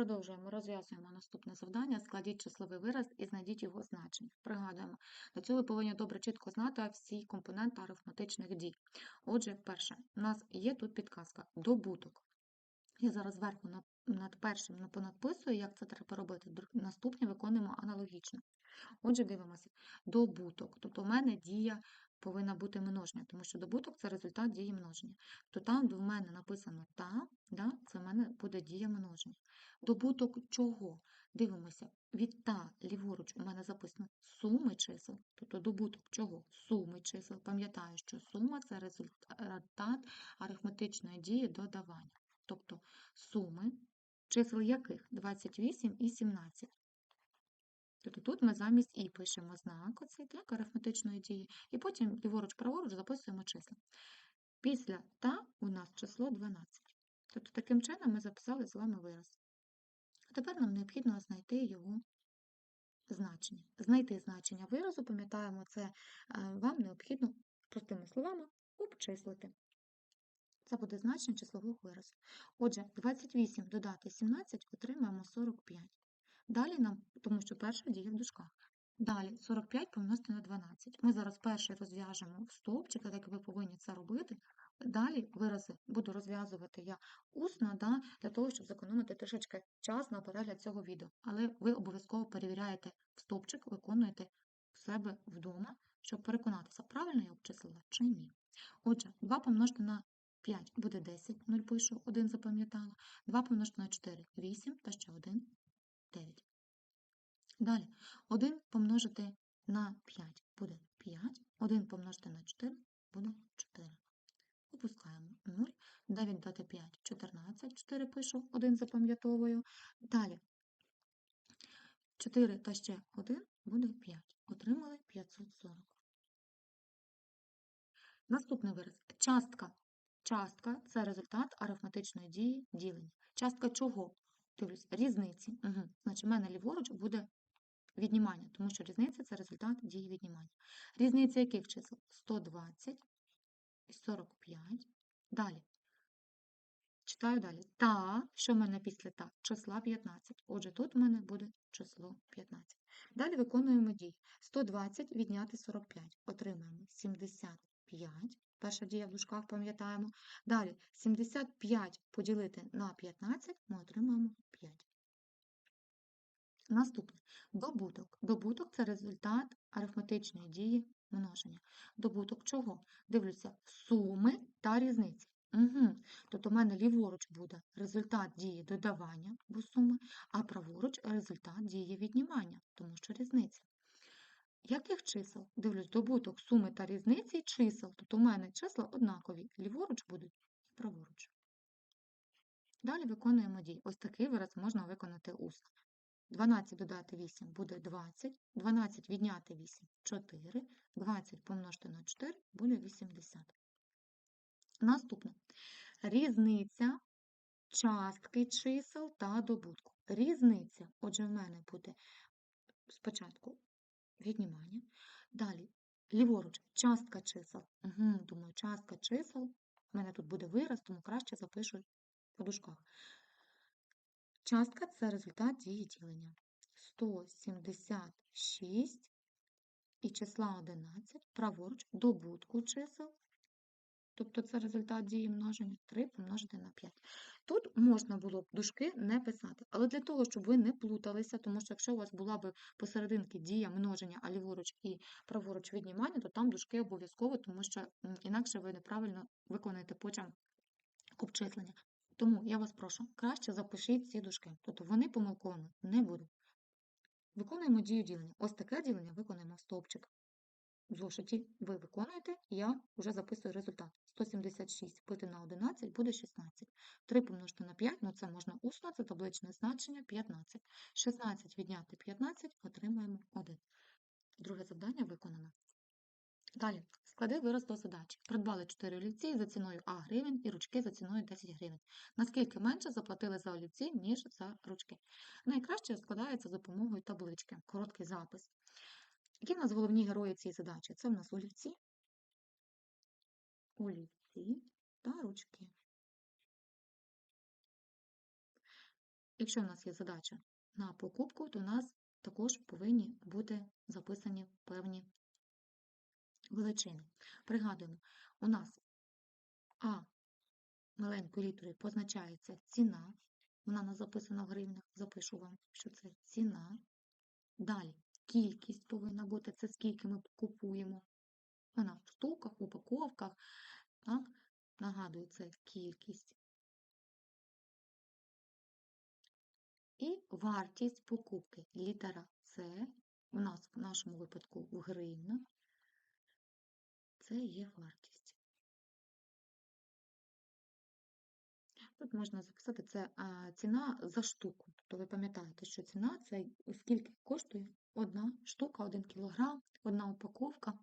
Продовжуємо, розв'язуємо наступне завдання. Складіть числовий вираз і знайдіть його значення. Пригадуємо, до цього ви повинні добре чітко знати всі компоненти арифметичних дій. Отже, перше, у нас є тут підказка добуток. Я зараз зверху над першим понадписую, як це треба робити. Наступне виконуємо аналогічно. Отже, дивимося. Добуток. Тобто у мене дія повинна бути множення, тому що добуток це результат дії множення. То там, в мене написано та, да, це в мене буде дія множення. Добуток чого? Дивимося. Від та ліворуч у мене записано суми чисел. Тобто добуток чого? Суми чисел. Пам'ятаю, що сума це результат арифметичної дії додавання. Тобто суми, чисел яких 28 і 17. Тобто тут ми замість і пишемо знак оцей, так, арифметичної дії, і потім ліворуч-праворуч записуємо числа. Після та у нас число 12. Тобто таким чином ми записали з вами вираз. А тепер нам необхідно знайти його значення. Знайти значення виразу, пам'ятаємо, це вам необхідно, простими словами, обчислити. Це буде значення числового виразу. Отже, 28 додати 17 отримаємо 45. Далі нам, тому що перша діє в дужках. Далі 45 помножити на 12. Ми зараз перший розв'яжемо в стовпчик, так ви повинні це робити. Далі вирази буду розв'язувати я усно, да, для того, щоб зекономити трішечки час на перегляд цього відео. Але ви обов'язково перевіряєте в стовпчик, виконуєте в себе вдома, щоб переконатися, правильно я обчислила чи ні. Отже, 2 помножити на 5 буде 10, 0 пишу, 1 запам'ятала. 2 помножити на 4 – 8, та ще 1 – 9. Далі, 1 помножити на 5 буде 5, 1 помножити на 4 буде 4. Опускаємо 0, 9 додати 5 – 14, 4 пишу, 1 запам'ятовую. Далі, 4 та ще 1 буде 5. Отримали 540. Наступний вираз. Частка. Частка – це результат арифметичної дії ділення. Частка чого? Дивлюсь, різниці. Угу. Значить, в мене ліворуч буде віднімання, тому що різниця – це результат дії віднімання. Різниця яких чисел? 120 і 45. Далі. Читаю далі. Та, що в мене після та? Числа 15. Отже, тут в мене буде число 15. Далі виконуємо дії. 120 відняти 45. Отримаємо 75. Перша дія в дужках пам'ятаємо. Далі 75 поділити на 15 ми отримаємо 5. Наступне. Добуток. Добуток це результат арифметичної дії множення. Добуток чого? Дивлюся, суми та різниці. Угу. Тобто в мене ліворуч буде результат дії додавання, бо суми, а праворуч результат дії віднімання, тому що різниця. Яких чисел? Дивлюсь, добуток суми та різниці чисел. Тобто у мене числа однакові, ліворуч будуть і праворуч. Далі виконуємо дії. Ось такий вираз можна виконати усно. 12 додати 8 буде 20, 12 відняти 8 – 4, 20 помножити на 4 буде 80. Наступне. Різниця частки чисел та добутку. Різниця, отже, в мене буде спочатку віднімання, далі ліворуч частка чисел. Угу, думаю, частка чисел. У мене тут буде вираз, тому краще запишу по дужках. Частка це результат дії ділення. 176 і числа 11 праворуч добутку чисел. Тобто це результат дії множення 3 помножити на 5. Тут можна було б дужки не писати, але для того, щоб ви не плуталися, тому що якщо у вас була б посерединки дія множення, а ліворуч і праворуч віднімання, то там дужки обов'язково, тому що інакше ви неправильно виконаєте потім обчислення. Тому я вас прошу, краще запишіть ці дужки. Тобто вони помилковими не будуть. Виконуємо дію ділення. Ось таке ділення виконуємо в стовпчик. В зошиті ви виконуєте, я вже записую результат. 176 пити на 11 буде 16. 3 помножити на 5, ну це можна усно, це табличне значення 15. 16 відняти 15, отримаємо 1. Друге завдання виконано. Далі, склади вираз до задачі. Придбали 4 олівці за ціною А гривень і ручки за ціною 10 гривень. Наскільки менше заплатили за олівці, ніж за ручки? Найкраще складається за допомогою таблички, короткий запис. Які в нас головні герої цієї задачі? Це в нас олівці, олівці та ручки. Якщо в нас є задача на покупку, то у нас також повинні бути записані певні величини. Пригадуємо, у нас А маленькою літерою позначається ціна, вона у нас записана в гривнях, запишу вам, що це ціна. Далі кількість повинна бути, це скільки ми купуємо. Вона в штуках, упаковках. Так? Нагадую, це кількість. І вартість покупки. Літера С у нас в нашому випадку в гривнах. Це є вартість. Тут можна записати це ціна за штуку. Тобто ви пам'ятаєте, що ціна це скільки коштує одна штука, один кілограм, одна упаковка.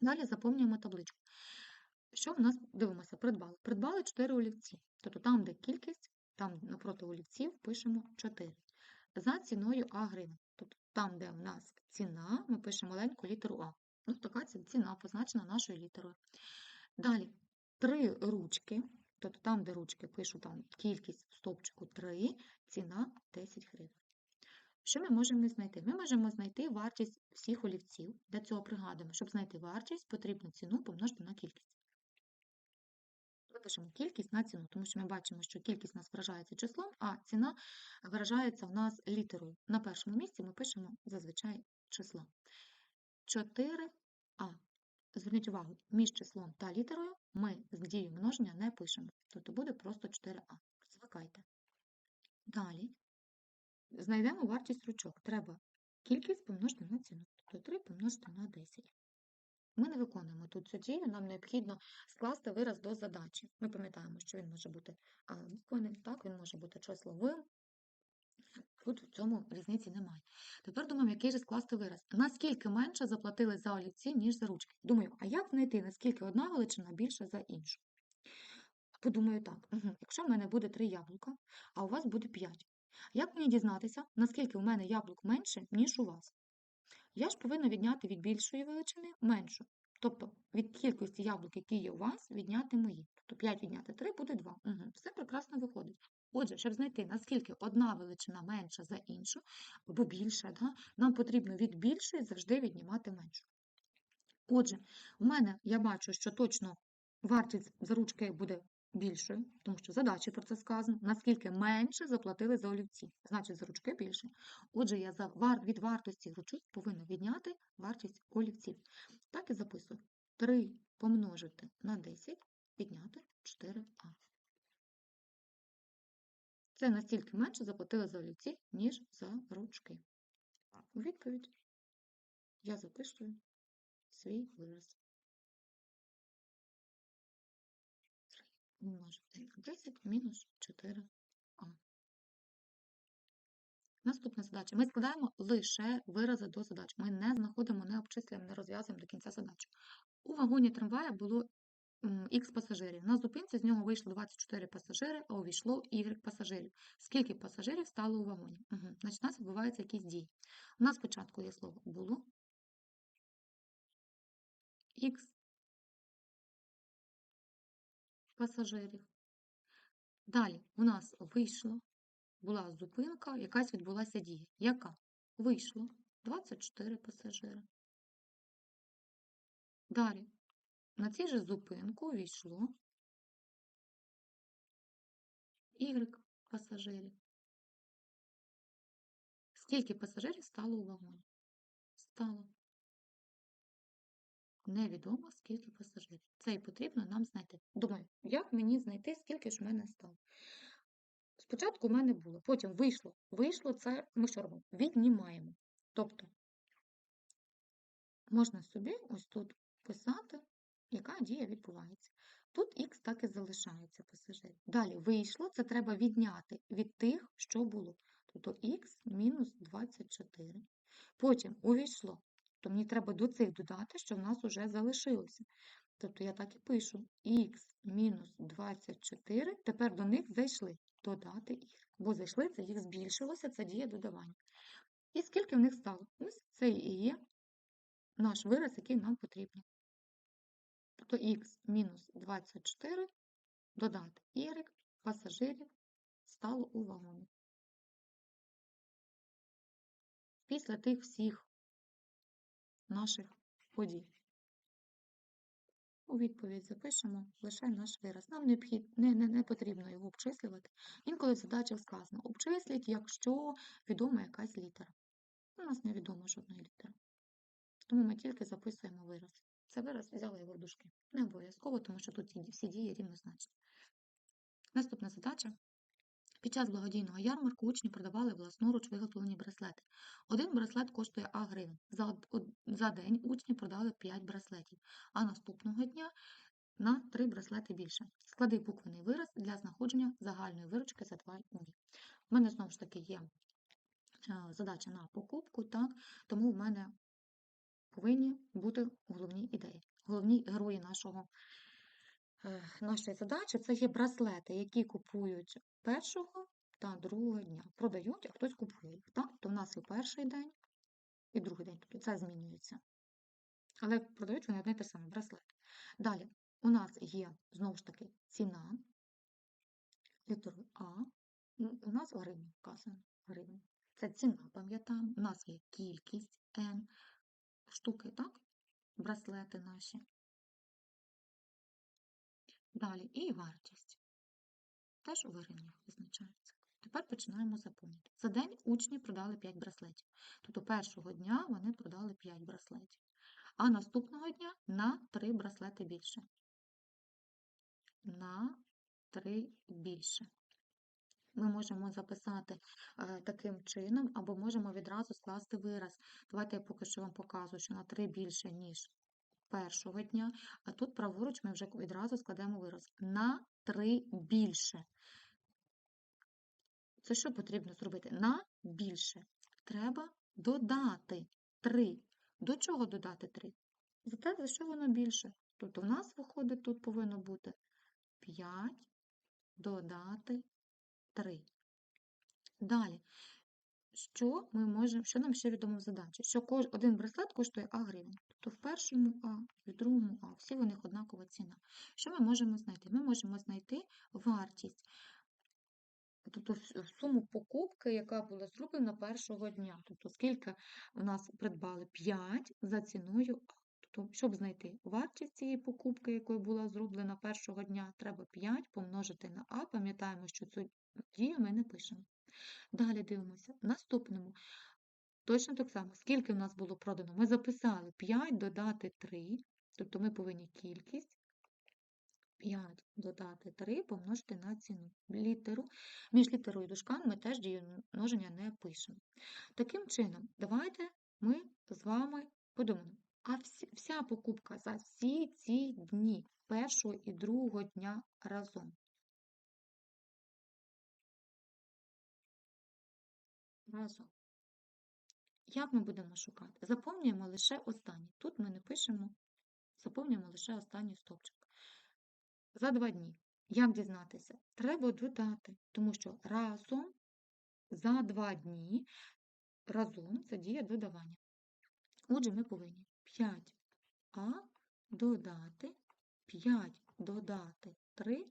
Далі заповнюємо табличку. Що в нас дивимося? Придбали. Придбали 4 олівці. Тобто там, де кількість, там напроти олівців пишемо 4. За ціною А гривень. Тобто там, де в нас ціна, ми пишемо маленьку літеру А. Ну, така ціна позначена нашою літерою. Далі три ручки. Тобто там, де ручки пишу там кількість в стовпчику 3, ціна 10 гривень. Що ми можемо знайти? Ми можемо знайти вартість всіх олівців. Для цього пригадуємо, щоб знайти вартість, потрібно ціну помножити на кількість. Випишемо кількість на ціну, тому що ми бачимо, що кількість у нас виражається числом, а ціна виражається в нас літерою. На першому місці ми пишемо зазвичай число. 4а. Зверніть увагу, між числом та літерою ми з дією множення не пишемо. Тобто буде просто 4а. Звикайте. Далі знайдемо вартість ручок. Треба кількість помножити на ціну. Тобто 3 помножити на 10. Ми не виконуємо тут цю дію, нам необхідно скласти вираз до задачі. Ми пам'ятаємо, що він може бути буквенним, так, він може бути числовим. Тут в цьому різниці немає. Тепер думаємо, який же скласти вираз. Наскільки менше заплатили за олівці, ніж за ручки. Думаю, а як знайти, наскільки одна величина більша за іншу? Подумаю так, якщо в мене буде 3 яблука, а у вас буде 5. Як мені дізнатися, наскільки у мене яблук менше, ніж у вас? Я ж повинна відняти від більшої величини меншу. Тобто від кількості яблук, які є у вас, відняти мої. Тобто 5 відняти 3 буде 2. Угу. Все прекрасно виходить. Отже, щоб знайти, наскільки одна величина менша за іншу, або більша, да, нам потрібно від більшої завжди віднімати меншу. Отже, у мене я бачу, що точно вартість за ручки буде більшою, тому що задачі про це сказано, наскільки менше заплатили за олівці, значить за ручки більше. Отже, я від вартості ручок повинна відняти вартість олівців. Так і записую. 3 помножити на 10, відняти 4а. Це настільки менше заплатили за олівці, ніж за ручки. У відповідь я записую свій вираз. Умножити на 10 мінус 4а. Наступна задача. Ми складаємо лише вирази до задач. Ми не знаходимо, не обчислюємо, не розв'язуємо до кінця задачу. У вагоні трамвая було Х пасажирів. На зупинці з нього вийшло 24 пасажири, а увійшло Y пасажирів. Скільки пасажирів стало у вагоні? Угу. Значить, у нас відбуваються якісь дії. У нас спочатку є слово було. Х пасажирів. Далі у нас вийшло, була зупинка, якась відбулася дія. Яка? Вийшло 24 пасажири. Далі на цій же зупинку увійшло Y пасажирів. Скільки пасажирів стало у вагоні? Стало. Невідомо, скільки пасажирів. Це і потрібно нам знайти. Думаю, як мені знайти, скільки ж в мене стало? Спочатку в мене було, потім вийшло. Вийшло це ми що робимо? Віднімаємо. Тобто, можна собі ось тут писати яка дія відбувається. Тут х так і залишається пасажирів. Далі вийшло, це треба відняти від тих, що було. Тобто х мінус 24. Потім увійшло. То мені треба до цих додати, що в нас вже залишилося. Тобто я так і пишу х мінус 24, тепер до них зайшли додати х. Бо зайшли, це їх збільшилося, це дія додавання. І скільки в них стало? Ось це і є наш вираз, який нам потрібен то х мінус 24 додати y пасажирів стало у вагоні. після тих всіх наших подій. У відповідь запишемо лише наш вираз. Нам необхід, не, не, не потрібно його обчислювати. Інколи в задачах сказано обчисліть, якщо відома якась літера. У нас не відомо жодної літери. Тому ми тільки записуємо вираз. Це вираз взяли його в дужки. Не обов'язково, тому що тут всі дії рівнозначні. Наступна задача. Під час благодійного ярмарку учні продавали власноруч виготовлені браслети. Один браслет коштує А гривень. За, за день учні продали 5 браслетів, а наступного дня на 3 браслети більше. Склади буквений вираз для знаходження загальної виручки за 2 дні. У мене знову ж таки є е, задача на покупку, так, тому в мене повинні бути головні ідеї, головні герої нашого, нашої задачі. Це є браслети, які купують першого та другого дня. Продають, а хтось купує їх. Так? То в нас і перший день, і другий день. Тобто це змінюється. Але продають вони одне те саме браслет. Далі у нас є знову ж таки ціна літерою А. У нас в гривні вказано гривні. Це ціна, пам'ятаємо. У нас є кількість N штуки, так? Браслети наші. Далі і вартість. Теж у гривнях визначається. Тепер починаємо заповнювати. За день учні продали 5 браслетів. Тобто першого дня вони продали 5 браслетів. А наступного дня на 3 браслети більше. На 3 більше. Ми можемо записати е, таким чином, або можемо відразу скласти вираз. Давайте я поки що вам показую, що на 3 більше, ніж першого дня, а тут праворуч ми вже відразу складемо вираз. На 3 більше. Це що потрібно зробити? На більше. Треба додати 3. До чого додати 3? За те, за що воно більше. Тобто в нас виходить, тут повинно бути 5 додати 3. Далі. Що ми можемо, що нам ще відомо в задачі? Що один браслет коштує А гривень. Першому А, в другому А, всі у них однакова ціна. Що ми можемо знайти? Ми можемо знайти вартість, тобто суму покупки, яка була зроблена першого дня. Тобто скільки у нас придбали 5 за ціною А. Тобто, щоб знайти вартість цієї покупки, якою була зроблена першого дня, треба 5 помножити на А. Пам'ятаємо, що цю дію ми не пишемо. Далі дивимося. Наступному. Точно так само, скільки в нас було продано? Ми записали 5 додати 3, тобто ми повинні кількість 5 додати 3 помножити на ціну. Літеру. Між літерою і дужками ми теж дію множення не пишемо. Таким чином, давайте ми з вами подумаємо, а вся покупка за всі ці дні, першого і другого дня разом. Разом. Як ми будемо шукати? Заповнюємо лише останній. Тут ми не пишемо, заповнюємо лише останній стовпчик. За два дні. Як дізнатися? Треба додати, тому що разом за два дні разом це дія додавання. Отже, ми повинні 5а додати 5 додати 3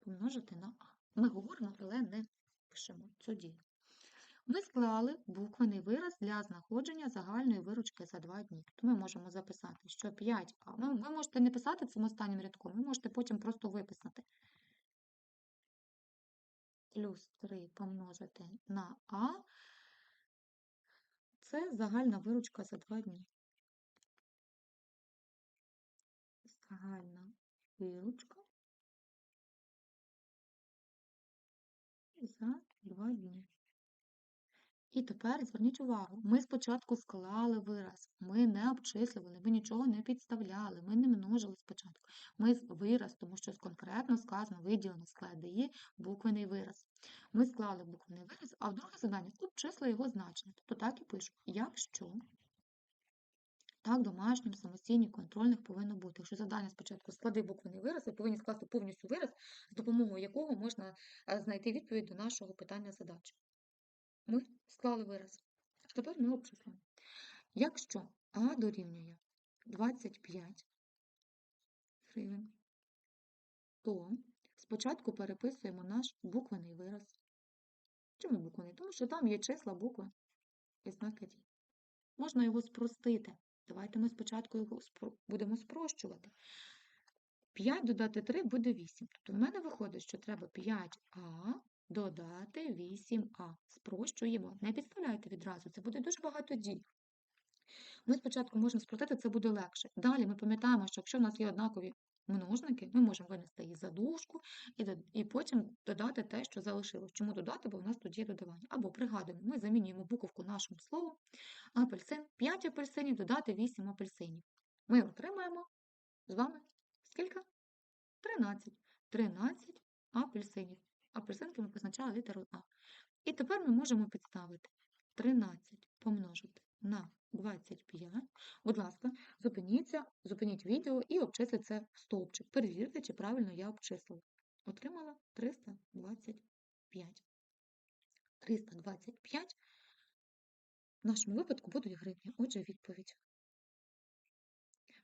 помножити на а. Ми говоримо, але не пишемо цю дію. Ми склали буквений вираз для знаходження загальної виручки за два дні. То ми можемо записати, що 5а. Ви, ви можете не писати цим останнім рядком, ви можете потім просто виписати. Плюс 3 помножити на а. Це загальна виручка за два дні. Загальна виручка за два дні. І тепер зверніть увагу, ми спочатку склали вираз, ми не обчислювали, ми нічого не підставляли, ми не множили спочатку. Ми вираз, тому що конкретно сказано, виділено склади буквений вираз. Ми склали буквений вираз, а в друге завдання обчисли його значення. Тобто так і пишу, якщо так, домашнім, самостійних, контрольних повинно бути. Якщо завдання спочатку склади буквений вираз, ви повинні скласти повністю вираз, з допомогою якого можна е, знайти відповідь до нашого питання задачі. Ми склали вираз. Тепер ми обчислюємо. Якщо А дорівнює 25 гривень, то спочатку переписуємо наш буквений вираз. Чому буквений? Тому що там є числа, букви. ознака дії. Можна його спростити. Давайте ми спочатку його будемо спрощувати. 5 додати 3 буде 8. Тобто в мене виходить, що треба 5а додати 8а. Спрощуємо. Не підставляйте відразу, це буде дуже багато дій. Ми спочатку можемо спростити, це буде легше. Далі ми пам'ятаємо, що якщо в нас є однакові множники, ми можемо винести їх за дужку і, і потім додати те, що залишилось. Чому додати? Бо в нас тут є додавання. Або пригадуємо, ми замінюємо буковку нашим словом. Апельсин 5 апельсинів додати 8 апельсинів. Ми отримаємо з вами скільки? 13. 13 апельсинів. Апельсинки ми позначали літерою А. І тепер ми можемо підставити 13 помножити на 25. Будь ласка, зупиніться, зупиніть відео і обчисліть це в стовпчик. Перевірте, чи правильно я обчислила. Отримала 325. 325 в нашому випадку будуть гривні. Отже, відповідь.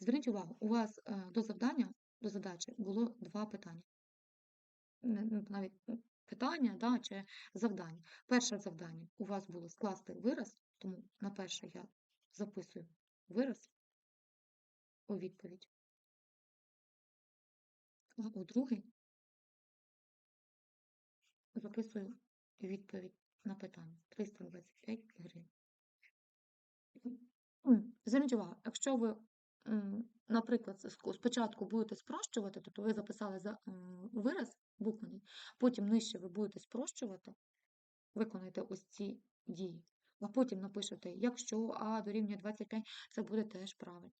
Зверніть увагу, у вас е, до завдання, до задачі було два питання. Не- Навіть ну, питання да, чи завдання. Перше завдання у вас було скласти вираз, тому на перше я записую вираз у відповідь. А у другий записую відповідь на питання. 325 гривень. Зверніть увагу, якщо ви, наприклад, спочатку будете спрощувати, тобто ви записали за вираз буквений, потім нижче ви будете спрощувати, виконуєте ось ці дії, а потім напишете, якщо А дорівнює 25, це буде теж правильно.